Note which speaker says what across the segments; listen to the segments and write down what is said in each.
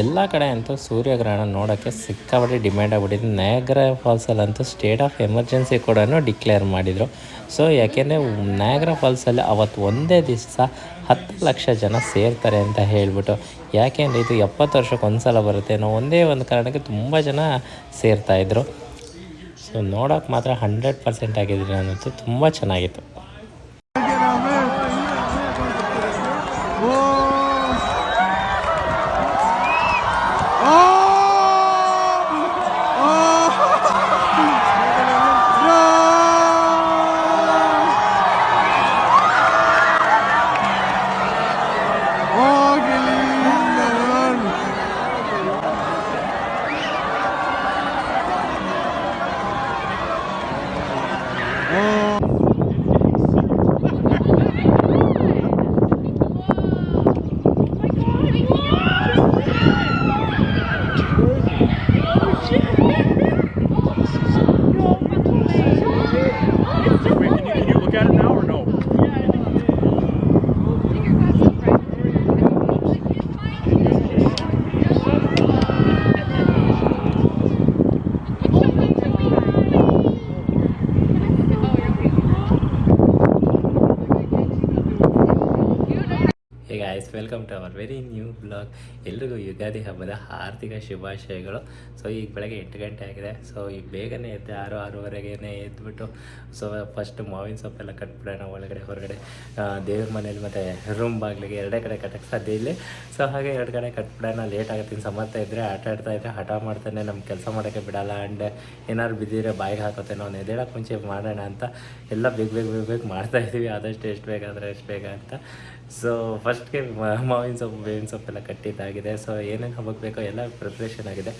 Speaker 1: ಎಲ್ಲ ಕಡೆ ಅಂತೂ ಸೂರ್ಯಗ್ರಹಣ ನೋಡೋಕ್ಕೆ ಸಿಕ್ಕಾಪಟ್ಟೆ ಡಿಮ್ಯಾಂಡ್ ಆಗ್ಬಿಟ್ಟಿದೆ. ನಯಾಗ್ರ ಫಾಲ್ಸಲ್ಲಂತೂ ಸ್ಟೇಟ್ ಆಫ್ ಎಮರ್ಜೆನ್ಸಿ ಕೂಡ ಡಿಕ್ಲೇರ್ ಮಾಡಿದರು. ಸೊ ಯಾಕೆಂದರೆ ನಯಾಗ್ರ ಫಾಲ್ಸಲ್ಲಿ ಅವತ್ತು ಒಂದೇ ದಿವಸ ಹತ್ತು ಲಕ್ಷ ಜನ ಸೇರ್ತಾರೆ ಅಂತ ಹೇಳ್ಬಿಟ್ಟು, ಯಾಕೆಂದರೆ ಇದು ಎಪ್ಪತ್ತು ವರ್ಷಕ್ಕೆ ಒಂದು ಸಲ ಬರುತ್ತೆ ಅನ್ನೋ ಒಂದೇ ಒಂದು ಕಾರಣಕ್ಕೆ ತುಂಬ ಜನ ಸೇರ್ತಾಯಿದ್ರು ಸೊ ನೋಡೋಕೆ ಮಾತ್ರ ಹಂಡ್ರೆಡ್ ಪರ್ಸೆಂಟ್ ಆಗಿದ್ರೆ ಅನ್ನೋದು ತುಂಬ ಚೆನ್ನಾಗಿತ್ತು. ಈಗ ice welcome to our very new blog ಎಲ್ರಿಗೂ ಯುಗಾದಿ ಹಬ್ಬದ ಆರ್ಥಿಕ ಶುಭಾಶಯಗಳು. ಸೊ ಈಗ ಬೆಳಗ್ಗೆ ಎಂಟು ಗಂಟೆ ಆಗಿದೆ. ಸೊ ಈಗ ಬೇಗನೆ ಎದ್ದೆ ಆರು ಆರೂವರೆಗೆ ಎದ್ದುಬಿಟ್ಟು ಸೊ ಫಸ್ಟ್ ಮಾವಿನ ಸೊಪ್ಪೆಲ್ಲ ಕಟ್ಬಿಡೋಣ ಒಳಗಡೆ, ಹೊರಗಡೆ. ದೇವ್ರ ಮನೇಲಿ ಮತ್ತು ರೂಮ್ ಬಾಗಿಲಿಗೆ ಎರಡೇ ಕಡೆ ಕಟ್ಟಕ್ಕೆ ಸಾಧ್ಯ ಇಲ್ಲಿ. ಸೊ ಹಾಗೆ ಎರಡು ಕಡೆ ಕಟ್ಬಿಡೋಣ. ಲೇಟ್ ಆಗುತ್ತೆ ಸಮರ್ಥ ಇದ್ದರೆ ಆಟ ಆಡ್ತಾ ಇದ್ದರೆ ಹಠ ಮಾಡ್ತಾನೆ ನಮ್ಮ ಕೆಲಸ ಮಾಡೋಕ್ಕೆ ಬಿಡಲ್ಲ. ಆ್ಯಂಡ್ ಏನಾದ್ರು ಬಿದ್ದಿದ್ರೆ ಬಾಯಿಗೆ ಹಾಕೋತೆ ನಾವು ಎದ್ದೇಳಕ್ಕೆ ಮುಂಚೆ ಮಾಡೋಣ ಅಂತ. ಎಲ್ಲ ಬೇಗ ಬೇಗ ಬೇಗ ಬೇಗ ಮಾಡ್ತಾ ಇದ್ದೀವಿ. ಆದಷ್ಟು ಎಷ್ಟು ಬೇಗ ಅಂದರೆ ಎಷ್ಟು ಬೇಗ ಅಂತ. ಸೊ ಫಸ್ಟ್ಗೆ ಮಾವಿನ ಸೊಪ್ಪು, ಬೇವಿನ ಸೊಪ್ಪೆಲ್ಲ ಕಟ್ಟಿದ್ದಾಗಿದೆ. ಸೊ ಏನೇನು ಹಬ್ಬಕ್ಕೆ ಬೇಕೋ ಎಲ್ಲ ಪ್ರಿಪ್ರೇಷನ್ ಆಗಿದೆ.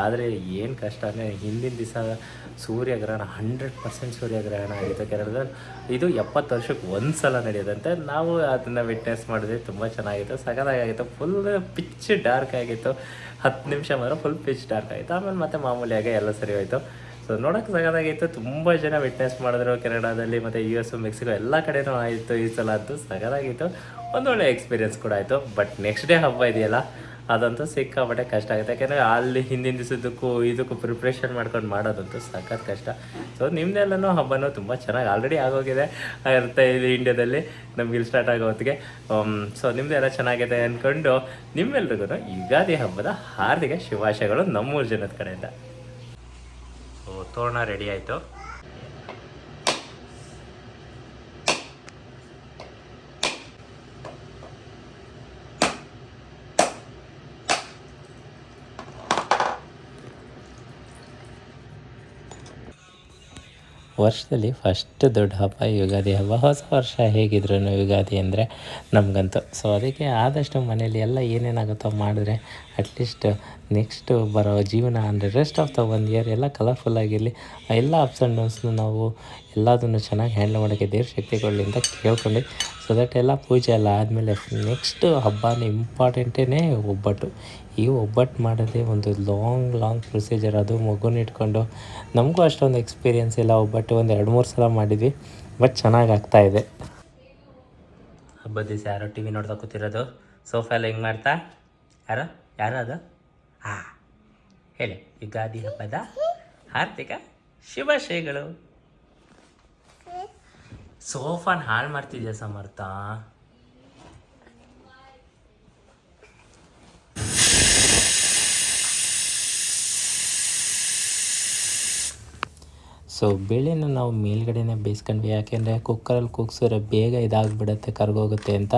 Speaker 1: ಆದರೆ ಏನು ಕಷ್ಟ ಅಂದರೆ ಹಿಂದಿನ ದಿವಸ ಸೂರ್ಯಗ್ರಹಣ ಹಂಡ್ರೆಡ್ ಪರ್ಸೆಂಟ್ ಸೂರ್ಯಗ್ರಹಣ ಆಗಿತ್ತು. ಕೇರಳದಲ್ಲಿ ಇದು ಎಪ್ಪತ್ತು ವರ್ಷಕ್ಕೆ ಒಂದು ಸಲ ನಡೆಯೋದಂತೆ ನಾವು ಅದನ್ನು ವಿಟ್ನೆಸ್ ಮಾಡಿದ್ವಿ. ತುಂಬ ಚೆನ್ನಾಗಿತ್ತು. ಸಖತ್ತಾಗಿತ್ತು ಫುಲ್ ಪಿಚ್ ಡಾರ್ಕ್ ಆಗಿತ್ತು. ಹತ್ತು ನಿಮಿಷ ಮಾತ್ರ ಫುಲ್ ಪಿಚ್ ಡಾರ್ಕ್ ಆಗಿತ್ತು. ಆಮೇಲೆ ಮತ್ತೆ ಮಾಮೂಲಿಯಾಗೆ ಎಲ್ಲ ಸರಿ ಹೋಯಿತು. ಸೊ ನೋಡೋಕೆ ಸಗದಾಗಿತ್ತು ತುಂಬ ಜನ ವಿಟ್ನೆಸ್ ಮಾಡಿದ್ರು ಕೆನಡಾದಲ್ಲಿ ಮತ್ತು ಯು ಎಸ್ ಮೆಕ್ಸಿಕೋ ಎಲ್ಲ ಕಡೆನೂ ಆಯಿತು ಈ ಸಲ ಅಂತೂ ಸಗದಾಗಿತ್ತು ಒಂದೊಳ್ಳೆ ಎಕ್ಸ್ಪೀರಿಯೆನ್ಸ್ ಕೂಡ ಆಯಿತು. ಬಟ್ ನೆಕ್ಸ್ಟ್ ಡೇ ಹಬ್ಬ ಇದೆಯಲ್ಲ, ಅದಂತೂ ಸಿಕ್ಕಾಪಟ್ಟೆ ಕಷ್ಟ ಆಗುತ್ತೆ. ಯಾಕೆಂದರೆ ಅಲ್ಲಿ ಹಿಂದಿನ ದಿವಸದಕ್ಕೂ ಇದಕ್ಕೂ ಪ್ರಿಪ್ರೇಷನ್ ಮಾಡ್ಕೊಂಡು ಮಾಡೋದಂತೂ ಸಖತ್ ಕಷ್ಟ. ಸೊ ನಿಮ್ಮದೆಲ್ಲನೂ ಹಬ್ಬನೂ ತುಂಬ ಚೆನ್ನಾಗಿ ಆಲ್ರೆಡಿ ಆಗೋಗಿದೆ. ಇರ್ತಾ ಇದೆ ಇಂಡಿಯಾದಲ್ಲಿ ನಮ್ಗೆ ಇಲ್ಲಿ ಸ್ಟಾರ್ಟ್ ಆಗೋ ಹೊತ್ತಿಗೆ. ಸೊ ನಿಮ್ಮದೆಲ್ಲ ಚೆನ್ನಾಗಿದೆ ಅಂದ್ಕೊಂಡು ನಿಮ್ಮೆಲ್ರಿಗೂ ಯುಗಾದಿ ಹಬ್ಬದ ಹಾರ್ದಿಕ ಶುಭಾಶಯಗಳು ನಮ್ಮೂರು ಜನದ ಕಡೆಯಿಂದ. ತೋರಣ ರೆಡಿ ಆಯಿತು. ವರ್ಷದಲ್ಲಿ ಫಸ್ಟ್ ದೊಡ್ಡ ಹಬ್ಬ, ಯುಗಾದಿ ಹಬ್ಬ. ಹೊಸ ವರ್ಷ ಹೇಗಿದ್ರು ಯುಗಾದಿ ಅಂದರೆ ನಮಗಂತೂ. ಸೊ ಅದಕ್ಕೆ ಆದಷ್ಟು ಮನೇಲಿ ಎಲ್ಲ ಏನೇನಾಗುತ್ತೋ ಮಾಡಿದ್ರೆ ಅಟ್ಲೀಸ್ಟ್ ನೆಕ್ಸ್ಟ್ ಬರೋ ಜೀವನ ಅಂದರೆ rest of the one year ಎಲ್ಲ ಕಲರ್ಫುಲ್ ಆಗಿರಲಿ. ಎಲ್ಲ ಅಪ್ಸ್ ಆ್ಯಂಡ್ ಡೌನ್ಸ್ನು ನಾವು ಎಲ್ಲದನ್ನು ಚೆನ್ನಾಗಿ ಹ್ಯಾಂಡಲ್ ಮಾಡೋಕ್ಕೆ ದೇವ್ರ ಶಕ್ತಿಗಳಿಂದ ಕೇಳ್ಕೊಂಡು. ಸೊ ದಟ್ ಎಲ್ಲ ಪೂಜೆ ಎಲ್ಲ ಆದಮೇಲೆ ನೆಕ್ಸ್ಟ್ ಹಬ್ಬನ ಇಂಪಾರ್ಟೆಂಟೇ ಒಬ್ಬಟ್ಟು. ಈ ಒಬ್ಬಟ್ಟು ಮಾಡೋದೇ ಒಂದು ಲಾಂಗ್ ಲಾಂಗ್ ಪ್ರೊಸೀಜರ್ ಅದು ಮಗುನ ಇಟ್ಕೊಂಡು ನಮಗೂ ಅಷ್ಟೊಂದು ಎಕ್ಸ್ಪೀರಿಯೆನ್ಸ್ ಇಲ್ಲ. ಒಬ್ಬಟ್ಟು ಒಂದು ಎರಡು, ಮೂರು ಸಲ ಮಾಡಿದ್ವಿ ಬಟ್ ಚೆನ್ನಾಗಿ ಆಗ್ತಾಯಿದೆ ಹಬ್ಬದ ದಿವಸ ಯಾರೋ ಟಿ ವಿ ನೋಡ್ತಾ ಕೂತಿರೋದು. ಸೋಫಾ ಎಲ್ಲ ಹೆಂಗೆ ಮಾಡ್ತಾ? ಯಾರೋ? ಯಾರು ಅದು? ಹಾಂ ಹೇಳಿ. ಯುಗಾದಿ ಹಬ್ಬದ ಆರ್ಥಿಕ ಶುಭಾಶಯಗಳು. ಸೋಫಾನ್ ಹಾಳು ಮಾಡ್ತಿದ್ಯಾ ಸಮರ್ಥ? ಸೊ ಬೇಳೆನ ನಾವು ಮೇಲ್ಗಡೆನೇ ಬೇಯಿಸ್ಕೊಂಡ್ವಿ. ಯಾಕೆಂದರೆ ಕುಕ್ಕರಲ್ಲಿ ಕೂಗ್ಸಿದ್ರೆ ಬೇಗ ಇದಾಗ್ಬಿಡುತ್ತೆ, ಕರ್ಗೋಗುತ್ತೆ ಅಂತ.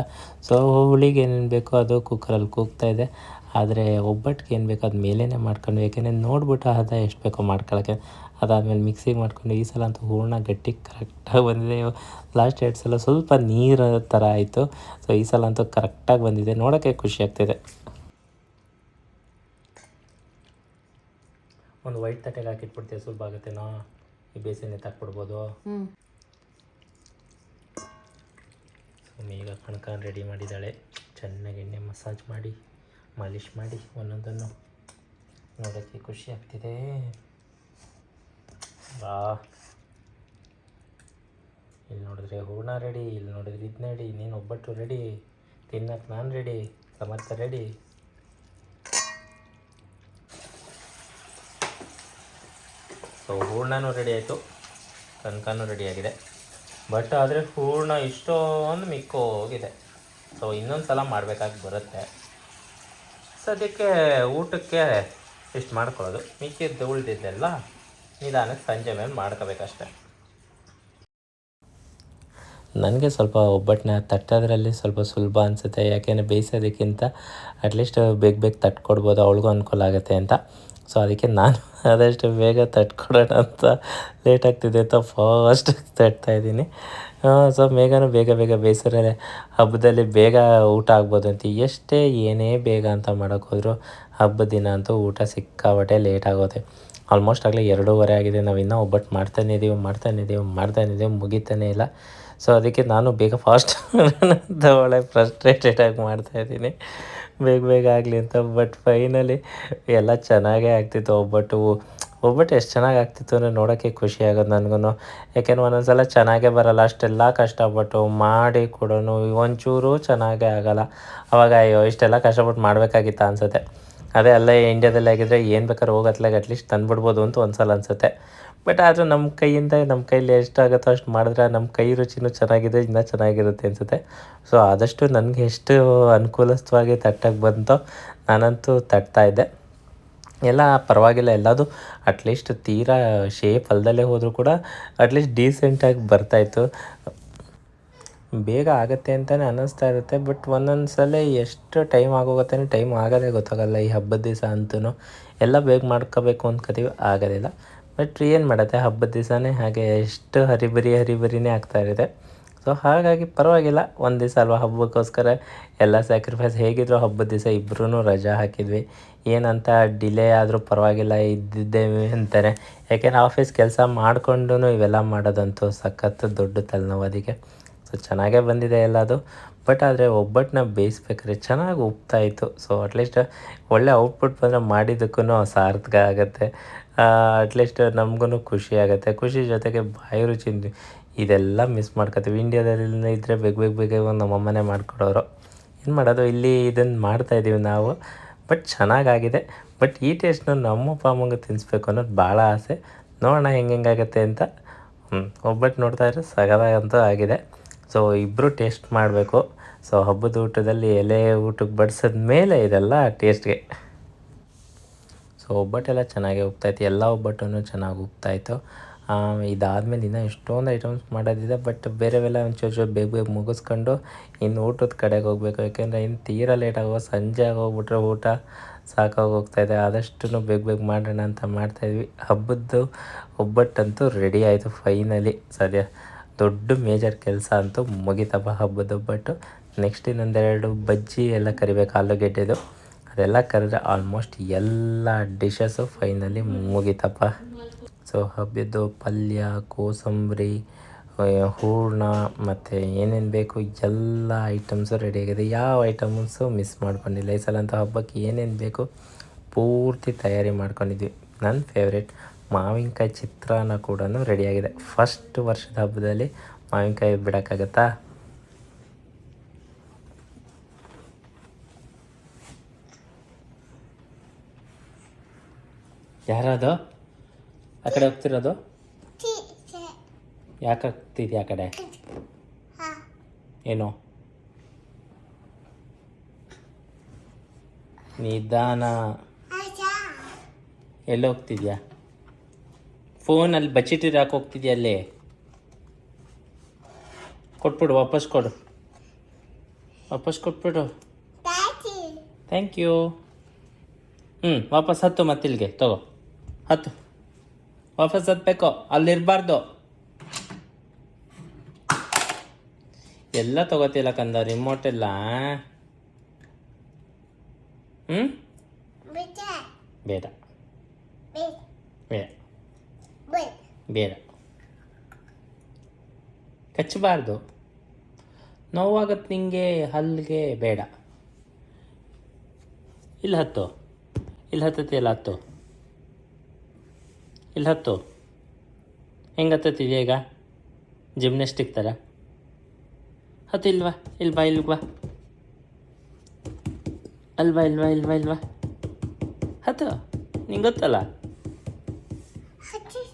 Speaker 1: ಸೊ ಹುಳಿಗೆ ಏನೇನು ಬೇಕೋ ಅದು ಕುಕ್ಕರಲ್ಲಿ ಕೂಗ್ತಾ ಇದೆ. ಆದರೆ ಒಬ್ಬಟ್ಟಿಗೆ ಏನು ಬೇಕೋ ಅದು ಮೇಲೇ ಮಾಡ್ಕೊಂಡ್ವಿ. ಯಾಕೆಂದರೆ ನೋಡ್ಬಿಟ್ಟು ಹದ ಎಷ್ಟು ಬೇಕೋ ಮಾಡ್ಕೊಳಕ್ಕೆ. ಅದಾದಮೇಲೆ ಮಿಕ್ಸಿಗೆ ಮಾಡ್ಕೊಂಡು ಈ ಸಲ ಅಂತೂ ಹೂರ್ಣ ಗಟ್ಟಿ ಕರೆಕ್ಟಾಗಿ ಬಂದಿದೆ. ಲಾಸ್ಟ್ ಎರಡು ಸಲ ಸ್ವಲ್ಪ ನೀರು ಥರ ಆಯಿತು. ಸೊ ಈ ಸಲ ಅಂತೂ ಕರೆಕ್ಟಾಗಿ ಬಂದಿದೆ. ನೋಡೋಕ್ಕೆ ಖುಷಿ ಆಗ್ತಿದೆ. ಒಂದು ವೈಟ್ ತಟ್ಟೆಗೆ ಹಾಕಿಟ್ಬಿಡ್ತೀವಿ ಸ್ವಲ್ಪ ಆಗುತ್ತೇನೋ? ಈ ಬೇಸಿನ ಎತ್ತಾಕ್ಬಿಡ್ಬೋದು ಸೊ ಈಗ ಕಣಕ ರೆಡಿ ಮಾಡಿದ್ದಾಳೆ. ಚೆನ್ನಾಗಿ ಎಣ್ಣೆ ಮಸಾಜ್ ಮಾಡಿ ಮಾಲಿಷ್ ಮಾಡಿ ಒಂದೊಂದನ್ನು. ನೋಡೋಕ್ಕೆ ಖುಷಿ ಆಗ್ತಿದೆ. ಇಲ್ಲಿ ನೋಡಿದ್ರೆ ಹೂರ್ಣ ರೆಡಿ ಇಲ್ಲಿ ನೋಡಿದ್ರೆ ಇದು ರೆಡಿ ನೀನು ಒಬ್ಬಟ್ಟು ರೆಡಿ ತಿನ್ನಕ್ಕೆ ನಾನು ರೆಡಿ ಸಮರ್ಥ ರೆಡಿ ಸೊ ಹೂರ್ಣನೂ ರೆಡಿ ಆಯಿತು. ಕನಕನೂ ಆಗಿದೆ. ಬಟ್ ಆದರೆ ಹೂರ್ಣ ಇಷ್ಟೊಂದು ಮಿಕ್ಕೋಗಿದೆ. ಸೊ ಇನ್ನೊಂದು ಸಲ ಮಾಡಬೇಕಾಗಿ ಬರುತ್ತೆ. ಸದ್ಯಕ್ಕೆ ಊಟಕ್ಕೆ ಇಷ್ಟು ಮಾಡ್ಕೊಳ್ಳೋದು. ಮಿಕ್ಕಿದ್ದು ಉಳಿದಿದ್ದೆಲ್ಲ ನಿಧಾನಕ್ಕೆ ಸಂಜೆ ಮೇಲೆ ಮಾಡ್ಕೋಬೇಕಷ್ಟೆ. ನನಗೆ ಸ್ವಲ್ಪ ಒಬ್ಬಟ್ಟನ್ನ ತಟ್ಟೋದ್ರಲ್ಲಿ ಸ್ವಲ್ಪ ಸುಲಭ ಅನಿಸುತ್ತೆ, ಯಾಕೆಂದರೆ ಬೇಯಿಸೋದಕ್ಕಿಂತ ಅಟ್ಲೀಸ್ಟ್ ಬೇಗ ಬೇಗ ತಟ್ಕೊಡ್ಬೋದು, ಅವಳಿಗೂ ಅನುಕೂಲ ಆಗುತ್ತೆ ಅಂತ. ಸೊ ಅದಕ್ಕೆ ನಾನು ಆದಷ್ಟು ಬೇಗ ತಟ್ಕೊಡೋಣ ಅಂತ ಲೇಟ್ ಆಗ್ತಿದೆ ಅಂತ ಫಾಸ್ಟ್ ತಟ್ತಾ ಇದ್ದೀನಿ. ಸೊ ಬೇಗನೂ ಬೇಗ ಬೇಗ ಬೇಯಿಸಿದ್ರೆ ಹಬ್ಬದಲ್ಲಿ ಬೇಗ ಊಟ ಆಗ್ಬೋದು ಅಂತ. ಎಷ್ಟೇ ಏನೇ ಬೇಗ ಅಂತ ಮಾಡೋಕ್ಕೋದ್ರು ಹಬ್ಬದ ದಿನ ಅಂತೂ ಊಟ ಸಿಕ್ಕಾಬಟ್ಟೆ ಲೇಟ್ ಆಗುತ್ತೆ ಆಲ್ಮೋಸ್ಟ್ ಆಗಲೇ ಎರಡೂವರೆ ಆಗಿದೆ. ನಾವು ಇನ್ನೂ ಒಬ್ಬಟ್ಟು ಮಾಡ್ತಾನೆ ಇದ್ದೀವಿ ಮಾಡ್ತಾನೆ ಇದ್ದೀವಿ ಮಾಡ್ತಾನೆ ಇದ್ದೀವಿ ಮುಗಿತಾನೇ ಇಲ್ಲ. ಸೊ ಅದಕ್ಕೆ ನಾನು ಬೇಗ ಫಾಸ್ಟ್ ಅಂತ ಒಳ್ಳೆ ಮಾಡ್ತಾ ಮಾಡ್ತಾಯಿದ್ದೀನಿ ಬೇಗ ಬೇಗ ಆಗಲಿ ಅಂತ. ಬಟ್ ಫೈನಲಿ ಎಲ್ಲ ಚೆನ್ನಾಗೇ ಆಗ್ತಿತ್ತು. ಒಬ್ಬಟ್ಟು ಒಬ್ಬಟ್ಟು ಎಷ್ಟು ಚೆನ್ನಾಗಿ ಆಗ್ತಿತ್ತು ಅಂದರೆ ನೋಡೋಕ್ಕೆ ಖುಷಿ ಆಗೋದು ನನಗೂ ಯಾಕೆಂದ್ರೆ ಒಂದೊಂದ್ಸಲ ಚೆನ್ನಾಗೇ ಬರಲ್ಲ. ಅಷ್ಟೆಲ್ಲ ಕಷ್ಟಪಟ್ಟು ಮಾಡಿ ಕೊಡೋನು ಒಂಚೂರು ಚೆನ್ನಾಗೇ ಆಗಲ್ಲ. ಅವಾಗ ಅಯ್ಯೋ, ಇಷ್ಟೆಲ್ಲ ಕಷ್ಟಪಟ್ಟು ಮಾಡಬೇಕಾಗಿತ್ತ ಅನಿಸುತ್ತೆ. ಅದೇ ಅಲ್ಲೇ ಇಂಡ್ಯಾದಲ್ಲಿ ಆಗಿದ್ರೆ ಏನು ಬೇಕಾದ್ರೂ ಹೋಗತ್ಲಾಗ ಅಟ್ಲೀಸ್ಟ್ ತಂದುಬಿಡ್ಬೋದು ಅಂತ ಒಂದ್ಸಲ ಅನಿಸುತ್ತೆ. ಬಟ್ ಆದರೂ ನಮ್ಮ ಕೈಯಿಂದ ನಮ್ಮ ಕೈಲಿ ಎಷ್ಟಾಗುತ್ತೋ ಅಷ್ಟು ಮಾಡಿದ್ರೆ ನಮ್ಮ ಕೈ ರುಚಿನೂ ಚೆನ್ನಾಗಿದೆ, ಇನ್ನೂ ಚೆನ್ನಾಗಿರುತ್ತೆ ಅನಿಸುತ್ತೆ. ಸೊ ಆದಷ್ಟು ನನಗೆ ಎಷ್ಟು ಅನುಕೂಲಸ್ಥವಾಗಿ ತಟ್ಟಕ್ಕೆ ಬಂತೋ, ನಾನಂತೂ ತಟ್ತಾ ಇದ್ದೆ. ಎಲ್ಲ ಪರವಾಗಿಲ್ಲ ಎಲ್ಲದೂ ಅಟ್ಲೀಸ್ಟ್ ತೀರಾ ಶೇಪ್ ಅಲ್ದಲ್ಲೇ ಹೋದರೂ ಕೂಡ ಅಟ್ಲೀಸ್ಟ್ ಡೀಸೆಂಟಾಗಿ ಬರ್ತಾಯಿತ್ತು ಬೇಗ ಆಗುತ್ತೆ ಅಂತಲೇ ಅನ್ನಿಸ್ತಾ ಇರುತ್ತೆ. ಬಟ್ ಒಂದೊಂದು ಸಲ ಎಷ್ಟು ಟೈಮ್ ಆಗೋಗುತ್ತೆ ಟೈಮ್ ಆಗೋದೇ ಗೊತ್ತಾಗಲ್ಲ ಈ ಹಬ್ಬದ ದಿವಸ ಅಂತೂ ಎಲ್ಲ ಬೇಗ ಮಾಡ್ಕೋಬೇಕು ಅಂದ್ಕೋತೀವಿ ಆಗೋದಿಲ್ಲ. ಬಟ್ ಏನು ಮಾಡುತ್ತೆ, ಹಬ್ಬದ ದಿವಸನೇ ಹಾಗೆ ಎಷ್ಟು ಹರಿಬರಿ ಹರಿಬರಿನೇ ಆಗ್ತಾ ಇರುತ್ತೆ. ಸೊ ಹಾಗಾಗಿ ಪರವಾಗಿಲ್ಲ, ಒಂದು ದಿವಸ ಅಲ್ವಾ ಹಬ್ಬಕ್ಕೋಸ್ಕರ ಎಲ್ಲ ಸ್ಯಾಕ್ರಿಫೈಸ್ ಹೇಗಿದ್ರು ಹಬ್ಬದ ದಿವಸ ಇಬ್ಬರೂ ರಜಾ ಹಾಕಿದ್ವಿ. ಏನಂತ ಡಿಲೇ ಆದರೂ ಪರವಾಗಿಲ್ಲ, ಇದ್ದಿದ್ದೇವೆ ಅಂತಾರೆ. ಯಾಕೆಂದರೆ ಆಫೀಸ್ ಕೆಲಸ ಮಾಡಿಕೊಂಡು ಇವೆಲ್ಲ ಮಾಡೋದಂತೂ ಸಖತ್ತು ದೊಡ್ಡ ತಲೆನೋವು ಅದಕ್ಕೆ. ಸೊ ಚೆನ್ನಾಗೇ ಬಂದಿದೆ ಎಲ್ಲದು. ಬಟ್ ಆದರೆ ಒಬ್ಬಟ್ಟನ್ನ ಬೇಯಿಸ್ಬೇಕಾದ್ರೆ ಚೆನ್ನಾಗಿ ಉಪ್ತಾ ಇತ್ತು. ಸೊ ಅಟ್ಲೀಸ್ಟ್ ಒಳ್ಳೆ ಔಟ್ಪುಟ್ ಬಂದರೆ ಮಾಡಿದ್ದಕ್ಕೂ ಸಾರ್ಥಕ ಆಗುತ್ತೆ. ಅಟ್ಲೀಸ್ಟ್ ನಮಗೂ ಖುಷಿ ಆಗುತ್ತೆ. ಖುಷಿ ಜೊತೆಗೆ ಬಾಯಿ ರುಚಿ ಇದೆಲ್ಲ ಮಿಸ್ ಮಾಡ್ಕೊತೀವಿ. ಇಂಡಿಯಾದಲ್ಲಿ ಇದ್ದರೆ ಬೇಗ ಬೇಗ ಬೇಗ ನಮ್ಮ ಅಮ್ಮನೇ ಮಾಡಿಕೊಡೋರು. ಏನು ಮಾಡೋದು? ಇಲ್ಲಿ ಇದನ್ನು ಮಾಡ್ತಾಯಿದ್ದೀವಿ ನಾವು. ಬಟ್ ಚೆನ್ನಾಗಾಗಿದೆ ಬಟ್ ಈ ಟೇಸ್ಟ್ನ ನಮ್ಮ ಅಪ್ಪ, ಅಮ್ಮಂಗೆ ತಿನ್ನಿಸ್ಬೇಕು ಅನ್ನೋದು ಭಾಳ ಆಸೆ. ನೋಡೋಣ ಹೆಂಗೆ ಹೆಂಗಾಗುತ್ತೆ ಅಂತ. ಒಬ್ಬಟ್ಟು ನೋಡ್ತಾ ಇದ್ರೆ ಸಗದಾಗಂತೂ ಆಗಿದೆ. ಸೊ ಇಬ್ಬರು ಟೇಸ್ಟ್ ಮಾಡಬೇಕು. ಸೊ ಹಬ್ಬದ ಊಟದಲ್ಲಿ ಎಲೆ ಊಟಕ್ಕೆ ಬಡಿಸಿದ ಮೇಲೆ ಇದೆಲ್ಲ ಟೇಸ್ಟ್ಗೆ ಸೊ ಒಬ್ಬಟ್ಟೆಲ್ಲ ಚೆನ್ನಾಗಿ ಉಪ್ತಾಯಿತ್ತು ಎಲ್ಲ ಒಬ್ಬಟ್ಟು ಚೆನ್ನಾಗಿ ಉಪ್ತಾಯಿತ್ತು ಇದಾದಮೇಲೆ ಇನ್ನೂ ಎಷ್ಟೊಂದು ಐಟಮ್ಸ್ ಮಾಡೋದಿದೆ ಬಟ್ ಬೇರೆವೆಲ್ಲ ಒಂಚೂರು ಚೂರು ಬೇಗ ಬೇಗ ಮುಗಿಸ್ಕೊಂಡು ಇನ್ನು ಊಟದ ಕಡೆಗೆ ಹೋಗ್ಬೇಕು. ಯಾಕೆಂದರೆ ಇನ್ನು ತೀರಾ ಲೇಟ್ ಆಗೋ ಸಂಜೆ ಆಗೋಗ್ಬಿಟ್ರೆ ಊಟ ಸಾಕಾಗಿ ಹೋಗ್ತಾಯಿದೆ. ಆದಷ್ಟು ಬೇಗ ಬೇಗ ಮಾಡೋಣ ಅಂತ ಮಾಡ್ತಾಯಿದ್ವಿ. ಹಬ್ಬದ್ದು ಒಬ್ಬಟ್ಟಂತೂ ರೆಡಿ ಆಯಿತು ಫೈನಲಿ ಸದ್ಯ ದೊಡ್ಡ ಮೇಜರ್ ಕೆಲಸ ಅಂತೂ ಮುಗಿತಪ್ಪ ಹಬ್ಬದ ಬಟ್ ನೆಕ್ಸ್ಟ್ ಇನ್ನೊಂದೆರಡು ಬಜ್ಜಿ ಎಲ್ಲ ಕರಿಬೇಕು ಆಲೂಗೆಡ್ಡೆದು ಅದೆಲ್ಲ ಕರೆದ್ರೆ ಆಲ್ಮೋಸ್ಟ್ ಎಲ್ಲ ಡಿಶಸ್ಸು ಫೈನಲಿ ಮುಗಿತಪ್ಪ ಸೊ ಹಬ್ಬದ್ದು ಪಲ್ಯ, ಕೋಸಂಬರಿ ಹೂರ್ಣ, ಮತ್ತು ಏನೇನು ಬೇಕು ಎಲ್ಲ ಐಟಮ್ಸು ರೆಡಿಯಾಗಿದೆ ಯಾವ ಐಟಮ್ಸು ಮಿಸ್ ಮಾಡ್ಕೊಂಡಿಲ್ಲ. ಈ ಸಲ ಅಂತ ಹಬ್ಬಕ್ಕೆ ಏನೇನು ಬೇಕು ಪೂರ್ತಿ ತಯಾರಿ ಮಾಡ್ಕೊಂಡಿದ್ವಿ. ನನ್ನ ಫೇವ್ರೇಟ್ ಮಾವಿನಕಾಯಿ ಚಿತ್ರಾನ್ನ ಕೂಡ ರೆಡಿಯಾಗಿದೆ. ಫಸ್ಟ್ ವರ್ಷದ ಹಬ್ಬದಲ್ಲಿ ಮಾವಿನಕಾಯಿ ಬಿಡೋಕ್ಕಾಗತ್ತಾ? ಯಾರದು? ಆ ಕಡೆ ಹೋಗ್ತಿರೋದು? ಯಾಕೆ ಆಗ್ತಿದ್ಯಾ ಆ ಕಡೆ? ಏನು? ನಿಧಾನ. ಎಲ್ಲಿ ಹೋಗ್ತಿದ್ಯಾ? ಫೋನಲ್ಲಿ ಬಚ್ಚಿಟ್ಟಿದ್ರೆ ಯಾಕೆ ಹೋಗ್ತಿದ್ಯಾ ಅಲ್ಲಿ? ಕೊಟ್ಬಿಡು ವಾಪಸ್ ಕೊಡು. ವಾಪಸ್ ಕೊಟ್ಬಿಡು. ಥ್ಯಾಂಕ್ ಯು ಹ್ಞೂ ವಾಪಸ್ ಹತ್ತು ಮತ್ತಿಲ್ಗೆ ತಗೋ. ಹತ್ತು. ವಾಪಸ್ ಹತ್ಬೇಕು ಅಲ್ಲಿರಬಾರ್ದು. ಎಲ್ಲ ತಗೋತಿಲ್ಲ ಕಂದ ರಿಮೋಟ್ ಎಲ್ಲ. ಹ್ಞೂ ಬೇಡ. ಬೇಡ. ಬೇಡ. ಕಚ್ಚಬಾರ್ದು. ನೋವಾಗತ್ತೆ ನಿಂಗೆ ಹಲ್ಲಿಗೆ ಬೇಡ. ಇಲ್ಲಿ ಹತ್ತು. ಇಲ್ಲಿ ಹತ್ತತಿಯಲ್ಲ ಹತ್ತು. ಇಲ್ಲಿ ಹತ್ತು. ಹೆಂಗೆ ಹತ್ತತ್ತಿದೆಯಾ ಈಗ? ಜಿಮ್ನಾಸ್ಟಿಕ್ ಥರ ಹತ್ತು ಇಲ್ವಾ? ಇಲ್ಲಿ ಬಾ ಇಲ್ಲಿ ಬಾ. ಅಲ್ವಾ, ಇಲ್ವಾ ಇಲ್ವಾ ಇಲ್ವಾ? ಹತ್ತು. ನಿಂಗೆ ಗೊತ್ತಲ್ಲ?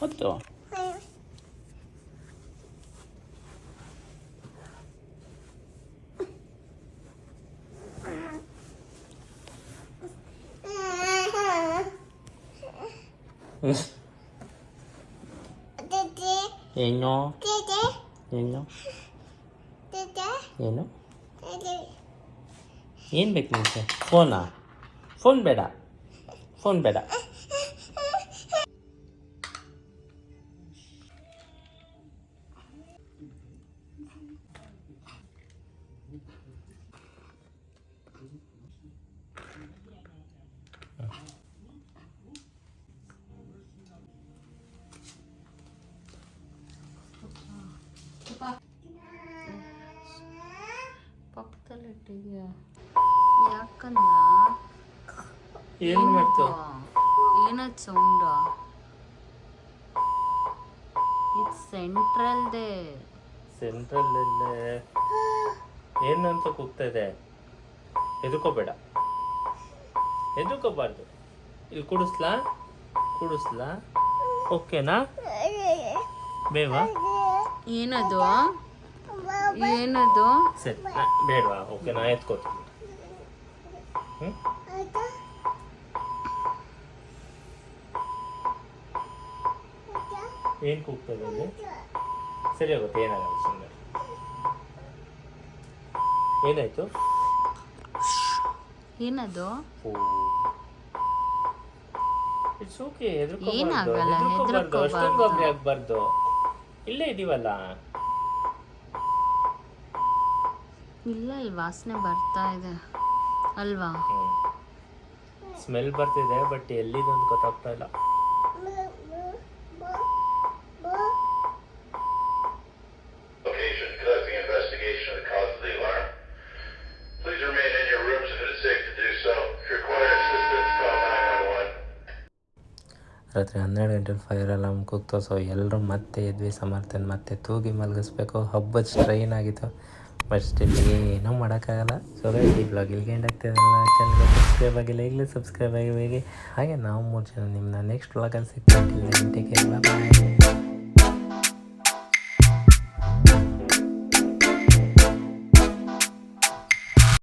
Speaker 1: あった。うん。ええの。ええの。ええの。ಏನ್ ಬೇಕು ನಿಮಗೆ ಫೋನಾ ಫೋನ್ ಬೇಡ ಫೋನ್ ಬೇಡ
Speaker 2: ಪಕ್ಕದಲ್ಲಿಟ್ಟಿದ್ಯಾ ಯಾಕಂದ
Speaker 1: ಏನು ಮಾಡ್ತು?
Speaker 2: ಏನದ್ ಸೌಂಡ. ಇದು ಸೆಂಟ್ರಲ್ದೇ.
Speaker 1: ಸೆಂಟ್ರಲ್ಲೇ ಏನು ಅಂತ ಕೂಗ್ತಾ ಇದೆ ಎದುಕೋಬೇಡ. ಎದುಕೋಬಾರ್ದು. ಇಲ್ಲಿ ಕುಡಿಸ್ಲಾ? ಕುಡಿಸ್ಲಾ? ಓಕೆನಾ? ಬೇವಾ
Speaker 2: ಏನದು? ಏನದು?
Speaker 1: ಸರಿ ಬೇಡವಾ ಓಕೆ ನಾ ಎತ್ಕೋತೀನಿ. ಹ್ಞೂ ಏನು ಕೂಗ್ತದೆ ಅಲ್ಲಿ? ಸರಿ ಹೋಗುತ್ತೆ ಏನಾಗಲ್ಲ ಸುಮ್ಮನೆ ಏನಾಯ್ತು?
Speaker 2: ಏನದು?
Speaker 1: ಇಟ್ಸ್ ಓಕೆ ಹೆದರ್ಕೋಬಾರ್ದು ಹೆದರ್ಕೋಬಾರ್ದು ಅಷ್ಟೊಂದು. ಗಾಬರಿ ಆಗ್ಬಾರ್ದು. ಇಲ್ಲೇ ಇದೀವಲ್ಲ?
Speaker 2: ಇಲ್ಲ ಇಲ್ಲಿ ವಾಸನೆ ಬರ್ತಾ ಇದೆ. ಅಲ್ವಾ?
Speaker 1: ಸ್ಮೆಲ್ ಬರ್ತಿದೆ ಬಟ್ ಎಲ್ಲಿದು ಅಂತ ಗೊತ್ತಾಗ್ತಾ ಇಲ್ಲ. ರಾತ್ರಿ ಹನ್ನೆರಡು ಗಂಟೆಲಿ ಫೈರ್ ಅಲಾರ್ಮ್ ಕೂಗ್ತು ಸೊ ಎಲ್ಲರೂ ಮತ್ತೆ ಎದ್ವಿ, ಸಮರ್ಥನ್ ಮತ್ತೆ ತೂಗಿ ಮಲಗಿಸ್ಬೇಕು. ಹಬ್ಬದ ಸ್ಟ್ರೈನ್ ಆಗಿತ್ತು. ಬಟ್ ಸ್ಟಿಲ್ ಏನೂ ಮಾಡೋಕ್ಕಾಗಲ್ಲ. ಸೊ ಈ ಬ್ಲಾಗ್ ಇಲ್ಲಿಗೆ ಎಂಡ್ ಆಗ್ತಿದೆಲ್ಲ ಚಾನಲ್ಗೆ ಸಬ್ಸ್ಕ್ರೈಬ್ ಆಗಿಲ್ಲ, ಈಗಲೇ ಸಬ್ಸ್ಕ್ರೈಬ್ ಆಗಿ ಹೋಗಿ ನಾವು ಮೂರು ಜನ ನಿಮ್ಮನ್ನ ನೆಕ್ಸ್ಟ್ ಬ್ಲಾಗಲ್ಲಿ ಕೇರ್ ಬಾಯ್